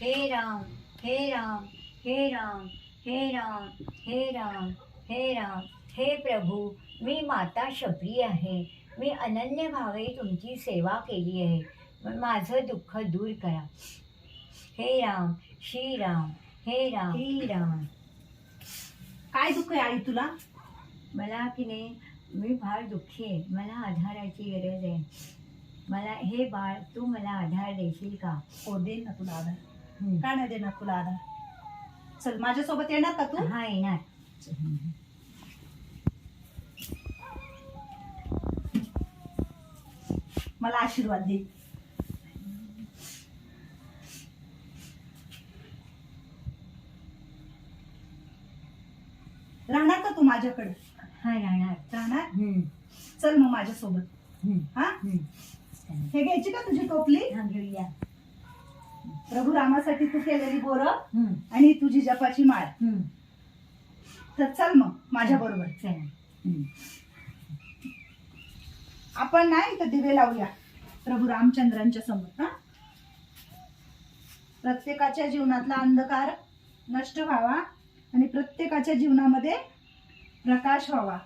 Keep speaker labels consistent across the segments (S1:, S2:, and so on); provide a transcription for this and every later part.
S1: हे राम हे राम हे राम हे राम हे राम हे राम. हे प्रभू मी माता शबरी आहे. मी अनन्य भावे तुमची सेवा केली आहे. माझं दुःख दूर करा. हे राम श्रीराम हे राम. श्रीराम
S2: काय दुःख आहे आई तुला?
S1: मला की नाही मी फार दुःखी आहे. मला आधाराची गरज आहे. मला हे बाळ तू मला आधार देशील का?
S2: हो दे ना तुला आधार.
S1: हं.
S2: का नाही देणार तुला आधार? चल माझ्यासोबत येणार का तू?
S1: हा येणार.
S2: मला आशीर्वाद दे. राहणार का तू माझ्याकडे?
S1: हा राहणार.
S2: राहणार. चल मग माझ्यासोबत.
S1: हं.
S2: हा घ्यायची का तुझी टोपली?
S1: हा, घेऊया.
S2: प्रभू रामासाठी तू केलेली बोरं. आणि तुझी जपाची माळ. तर चल मग माझ्या बरोबर.
S1: चला.
S2: आपण ना इथं दिवे लावूया प्रभू रामचंद्रांच्या समोर हा? प्रत्येकाच्या जीवनातला अंधकार नष्ट व्हावा आणि प्रत्येकाच्या जीवनामध्ये प्रकाश व्हावा.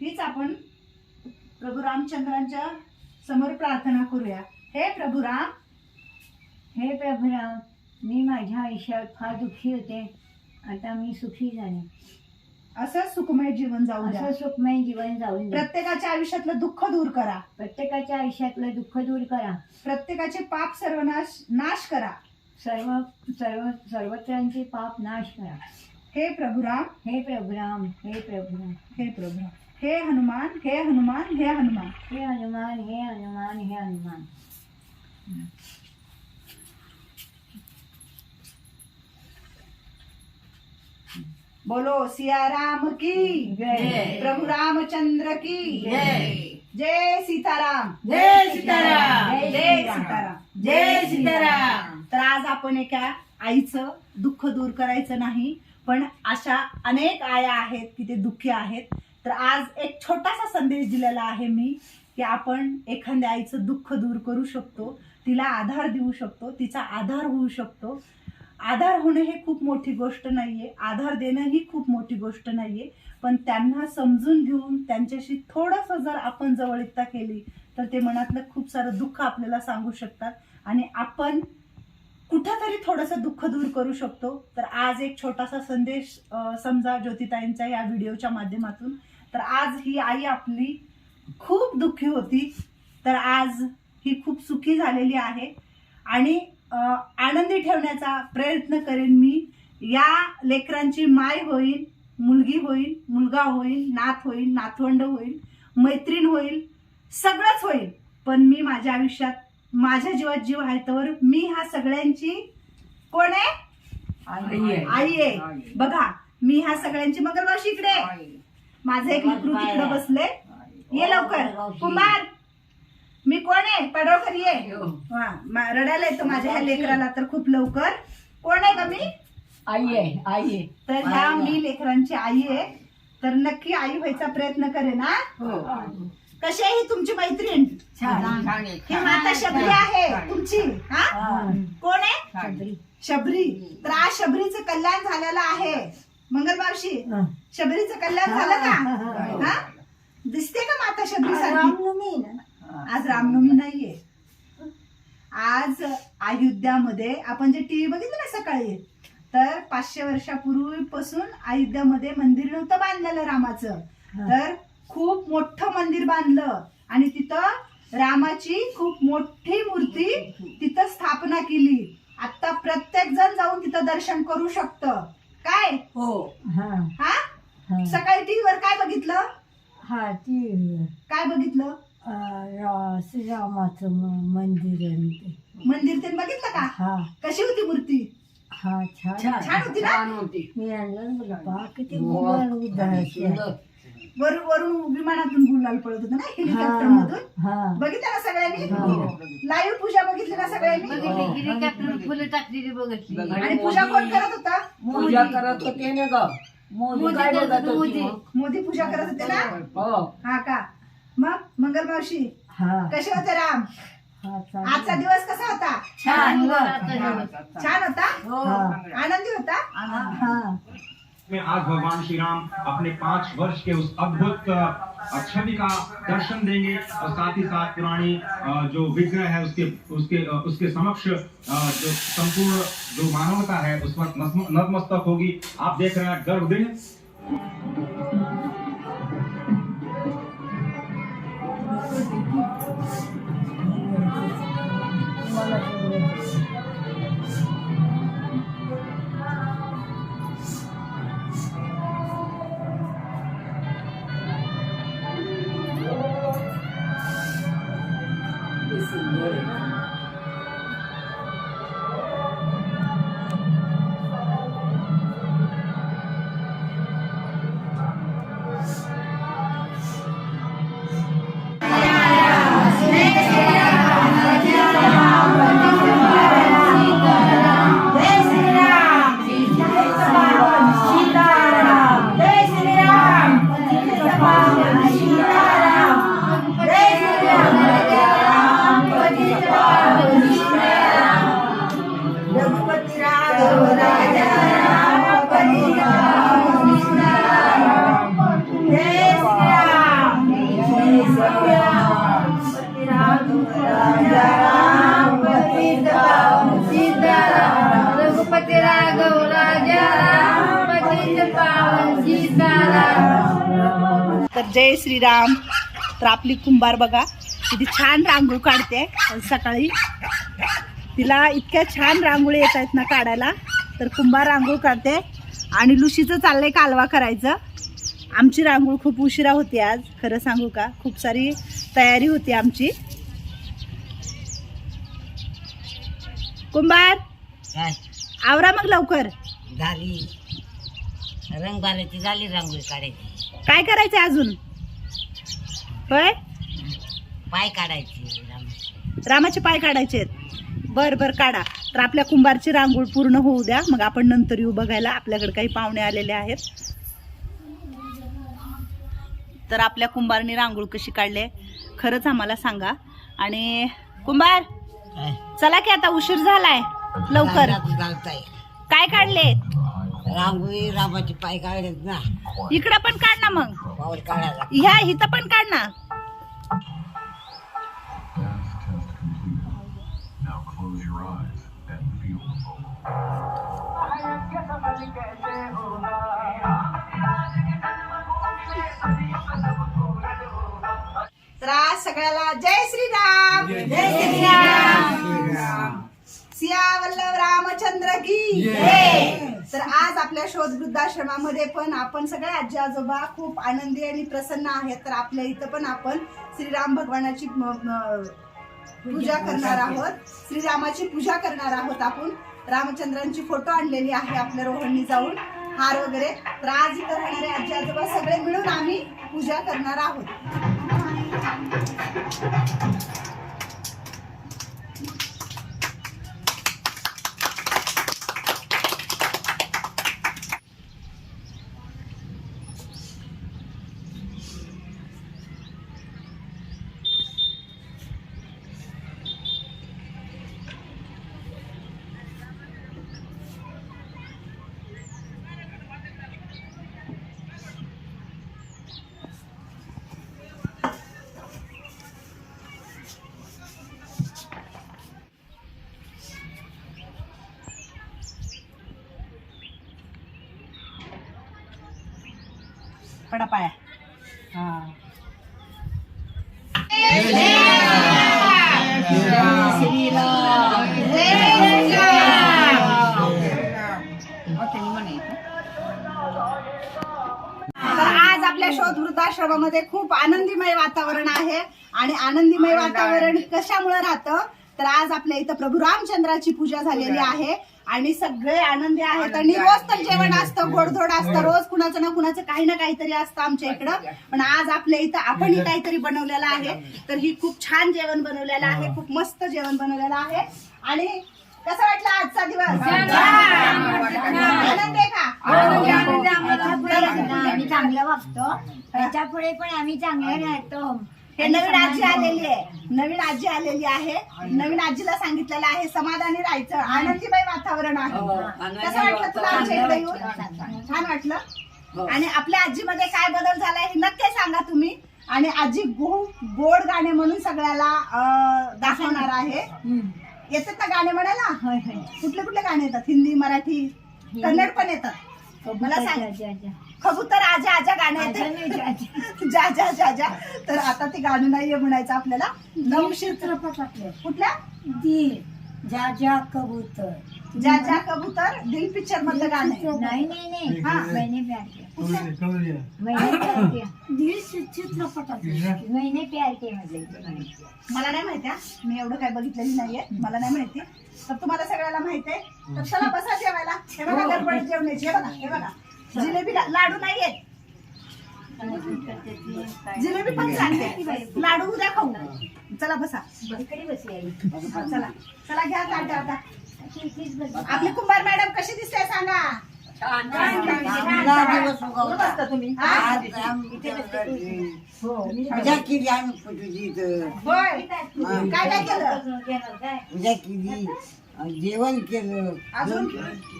S2: हीच आपण प्रभू रामचंद्रांच्या समोर प्रार्थना करूया. हे प्रभू राम
S1: हे प्रभुराम मी माझ्या आयुष्यात फार दुःखी होते. आता मी सुखी झाले.
S2: असं सुखमय जीवन जाऊ द्या.
S1: असं सुखमय जीवन जाऊन दे
S2: प्रत्येकाच्या आयुष्यातलं दुःख दूर करा.
S1: प्रत्येकाच्या आयुष्यातलं दुःख दूर करा.
S2: प्रत्येकाचे पाप सर्वनाश नाश करा.
S1: सर्व सर्व सर्वत्रांचे पाप नाश करा.
S2: हे प्रभुराम.
S1: हे प्रभुराम हे प्रभुराम.
S2: हे प्रभुराम. हे हनुमान हे हनुमान हे हनुमान.
S1: हे हनुमान हे हनुमान हे हनुमान.
S2: बोलो सिया राम की
S1: जय.
S2: प्रभु रामचंद्र की
S3: जय.
S2: जय। सीताराम।
S3: जय सीताराम.
S2: जय
S1: जय
S2: सीताराम।
S3: जय सीताराम।
S2: तर आज आपण एका आईचं दुःख दूर करायचं नाही पण अशा अनेक आया आहेत की ते दुःखी आहेत. तर आज एक छोटासा संदेश दिलेला आहे मी की आपण एखाद्या आईचं दुःख दूर करू शकतो तिला आधार देऊ शकतो तिचा आधार होऊ शकतो. आधार होणं हे खूप मोठी गोष्ट नाहीये. आधार देणं ही खूप मोठी गोष्ट नाहीये. पण त्यांना समजून घेऊन त्यांच्याशी थोडंसं जर आपण जवळीकता केली तर ते मनातलं खूप सारं दुःख आपल्याला सांगू शकतात. आणि आपण कुठंतरी थोडंसं दुःख दूर करू शकतो. तर आज एक छोटासा संदेश समजा ज्योतिताईंचा या व्हिडिओच्या माध्यमातून. तर आज ही आई आपली खूप दुःखी होती. तर आज ही खूप सुखी झालेली आहे. आणि आनंदी ठेवण्याचा प्रयत्न करेन मी. या लेकरांची माय होईल मुलगी होईल मुलगा होईल नात होईल नातवंड होईल मैत्रीण होईल सगळंच होईल. पण मी माझ्या आयुष्यात माझ्या जीवात जीव आहे तर मी ह्या सगळ्यांची कोण आहे?
S3: आई. आहे.
S2: बघा मी ह्या सगळ्यांची मंगलवाशी इकडे आहे. माझं एक लेकरू तिकडे बसले ये लवकर. कुमार मी कोण आहे? पडवकर ये हा, मा- रडायला येतो माझ्या ह्या लेकराला तर खूप लवकर. कोण आहे का मी?
S3: आई आहे आई आहे.
S2: तर ह्या मी लेकरांची आई आहे. तर नक्की आई व्हायचा प्रयत्न करेन हा?
S3: हो.
S2: कशी आहे ही तुमची मैत्रीण?
S3: छान. छान आहे,
S2: ही
S3: छान.
S2: माता शबरी आहे तुमची हा? कोण आहे?
S3: छान.
S2: शबरी. तर आज शबरीचं कल्याण झालेलं आहे. मंगलमावशी शबरीचं कल्याण झालं का? हा. दिसते का माता शबरी सारखी
S1: रामनवमी ना.
S2: आज रामनवमी नाहीये. आज अयोध्यामध्ये आपण जे टीव्ही बघितलं ना सकाळी तर पाचशे वर्षापूर्वीपासून अयोध्यामध्ये मंदिर नव्हतं बांधलेलं रामाचं. तर खूप मोठं मंदिर बांधलं आणि तिथं रामाची खूप मोठी मूर्ती तिथं स्थापना केली. आता प्रत्येक जण जाऊन तिथं दर्शन करू शकतं. काय?
S3: हो.
S1: हा.
S2: सकाळी टीव्हीवर काय बघितलं?
S1: हा ती
S2: काय बघितलं?
S1: श्रीरामाचं म- मंदिर आहे ते.
S2: मंदिर ते बघितलं का?
S1: हा.
S2: कशी होती मूर्ती?
S1: हा छान.
S2: छान होती ना?
S3: छान होती
S1: मी आणलं ना किती
S3: हो.
S1: गुलाल उधळायचे
S3: सुंदर.
S2: वरून वरून विमानातून गुलाल पडत होतं ना हेलिकॉप्टर
S1: हा
S2: मधून
S1: हा.
S2: बघितलं ना सगळ्यांनी?
S1: हो.
S2: लाईव्ह पूजा बघितली ना सगळ्यांनी?
S1: बघितली,
S3: हेलिकॉप्टर
S1: फुलं टाकलेली बघितली.
S2: आणि पूजा कोण करत होता?
S3: पूजा करत होते ना ग.
S1: मोदी
S3: काय बघत होती?
S2: मोदी पूजा करत होते ना?
S3: हो.
S2: हा का? मग मंगल मावशी
S1: हा.
S2: कसे होते राम? आजचा दिवस कसा होता?
S4: छान ग.
S2: छान होता.
S4: हो.
S2: आनंदी होता?
S4: हा.
S5: में आज भगवान श्री राम अपने पांच वर्ष के उस अद्भुत अ, छवि का दर्शन देंगे और साथ ही साथ पुरानी अ, जो विग्रह है उसके उसके अ, उसके समक्ष अ, जो संपूर्ण जो मानवता है उस नतम- नतमस्तक होगी। आप देख रहे हैं गर्भगृह।
S1: Thank you.
S2: तर जय श्रीराम. तर आपली कुंभार बघा किती छान रांगोळी काढते. सकाळी तिला इतक्या छान रांगोळी येत आहेत ना काढायला. तर कुंभार रांगोळ काढते. आणि लुशीचं चाललंय कालवा करायचं. आमची रांगोळ खूप उशिरा होती आज. खरं सांगू का? खूप सारी तयारी होती आमची. कुंभार
S6: काय?
S2: आवरा मग लवकर.
S6: झाली. रंगबाराची झाली रांगोळी काढायची.
S2: काय करायचं अजून? होय?
S6: पाय काढायची राम-
S2: रामाचे पाय काढायचे आहेत बर बर काढा. तर आपल्या कुंभारची रांगोळ पूर्ण होऊ द्या. मग आपण नंतर येऊ बघायला. आपल्याकडे काही पाहुणे आलेले आहेत. तर आपल्या कुंभारनी रांगोळ कशी काढले खरंच आम्हाला सांगा. आणि कुंभार
S6: काय?
S2: चला की आता उशीर झालाय. लवकर. काय काढले
S6: रांगोळी रामाचे पाय काढलेत ना.
S2: इकडं पण काढ ना मग.
S6: पाऊल काढायला.
S2: ह्या इथं पण काढ ना. तर आज सगळ्याला जय श्रीराम. जय श्रीराम. सिया वल्लभ रामचंद्र की. तर आज आपल्या शोध वृद्धाश्रमामध्ये पण आपण सगळे आजी आजोबा खूप आनंदी आणि प्रसन्न आहेत. तर आपल्या इथं पण आपण श्रीराम भगवानाची पूजा करणार आहोत. श्रीरामाची पूजा करणार आहोत आपण. रामचंद्रांची फोटो आणलेली आहे आपल्या रोहननी जाऊन. हार वगैरे. तर आज इथं राहणारे आजी आजोबा सगळे मिळून आम्ही पूजा करणार आहोत. पडा पाया तर आज आपल्या शोध वृद्धाश्रमामध्ये खूप आनंदीमय वातावरण आहे. आणि आनंदीमय वातावरण कशामुळे राहतं? तर आज आपल्या इथं प्रभू रामचंद्राची पूजा झालेली आहे. आणि सगळे आनंदी आहेत. आणि रोज तर जेवण असतं गोडधोड असतं. रोज कुणाचं ना कुणाचं काही ना काहीतरी असतं आमच्या इकडं. पण आज आपल्या इथं आपणही काहीतरी बनवलेलं आहे. तर ही खूप छान जेवण बनवलेलं आहे. खूप मस्त जेवण बनवलेलं आहे. आणि कसं वाटलं आजचा दिवस? आनंद आहे. का?
S4: चांगलं वागतो. त्याच्यापुढे पण आम्ही चांगले राहतो.
S2: हे नवीन आजी आलेली आहे. नवीन आजी आलेली आहे. नवीन आजीला सांगितलेलं आहे समाधानी राहायचं. आनंदीमय वातावरण आहे.
S3: हो,
S2: कसं वाटलं तुला आमच्या इकडे येऊन. छान वाटलं.
S3: हो.
S2: आणि आपल्या आजीमध्ये काय बदल झालाय हे नक्की सांगा तुम्ही. आणि आजी खूप गोड गाणे म्हणून सगळ्याला दाखवणार आहे. येतात ना गाणे म्हणायला? कुठले कुठले गाणे येतात? हिंदी मराठी कन्नड पण येतात. मला सांग. कबूतर आजा आजा गाणे येते. जा जा जा जा. तर आता ती गाणं नाहीये म्हणायचं आपल्याला. नवशीर
S4: चित्रपटातले
S2: कुठल्या
S4: दिल जा जा कबूतर.
S2: ज्या ज्या कबूतर दिल पिक्चर मधलं गाणं.
S4: नाही नाही नाही.
S2: हा.
S4: मैंने प्यार किया मैंने प्यार किया दिल मैंने प्यार किया.
S2: मला नाही माहिती. मी एवढं काय बघितलेली नाहीये. मला नाही माहिती. तर तुम्हाला सगळ्याला माहिती आहे. तर चला बसा जेवायला. हे बघा गडबड जेवणाची हे बघा हे बघा. जिलेबी लाडू नाहीये जिलेबी पण सांगते लाडू उद्या खाऊ. चला बसा. चला. चला घ्या ताट आता. आपली कुंभार मॅडम कशी दिसते सांगा. तुम्ही? हा? काय काय केलं?
S6: जेवण केलं.
S2: अजून?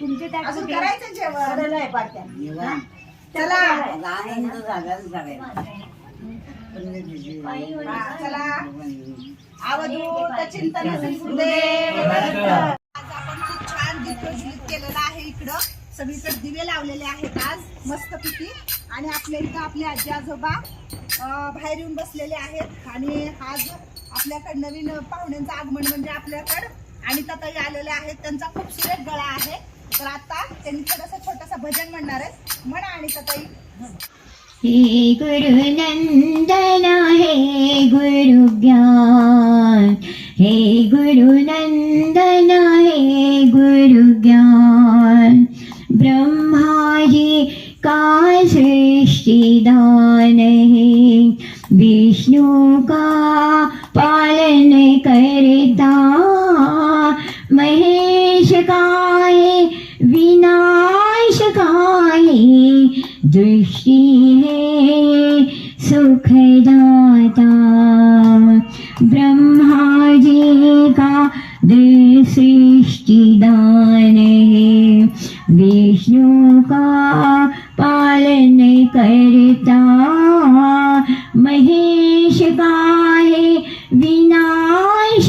S4: तुमचे
S2: अजून? करायचं जेवण?
S6: जेवण?
S2: चला.
S6: आता आनंद झाला ना सगळ्यांना.
S2: हा, चला अवधूत चिंतन गुरुदेव? दत्त. आज आपण खूप छान केलेलं आहे इकडं. सगळीकडे दिवे लावलेले आहेत आज. मस्तपैकी आणि आपल्या इथं आपले आजी आजोबा अं, बाहेर येऊन बसलेले आहेत. आणि आज आपल्याकडे नवीन पाहुण्यांचं आगमन म्हणजे आपल्याकडं आणि ताई आलेले आहेत. त्यांचा खूप सुरेख गळा आहे. तर आता त्यांनी थोडस छोटंसं भजन म्हणणार आहेत. म्हणा आणि ताई.
S1: हे गुरुनंदन हे गुरु ज्ञान. हे गुरुनंदन हे गुरुज्ञान ब्रह्माजी का सृष्टिदान है विष्णु का पालन करता? महेश काय विनाश काय दृष्टी दृष्टि है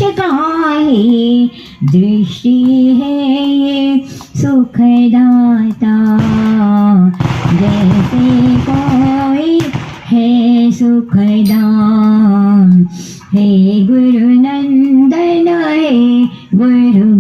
S1: विनाश दृष्टी हे सुखदाता. जैसे कोई हे सुखदाम हे गुरु नंदन हे गुरु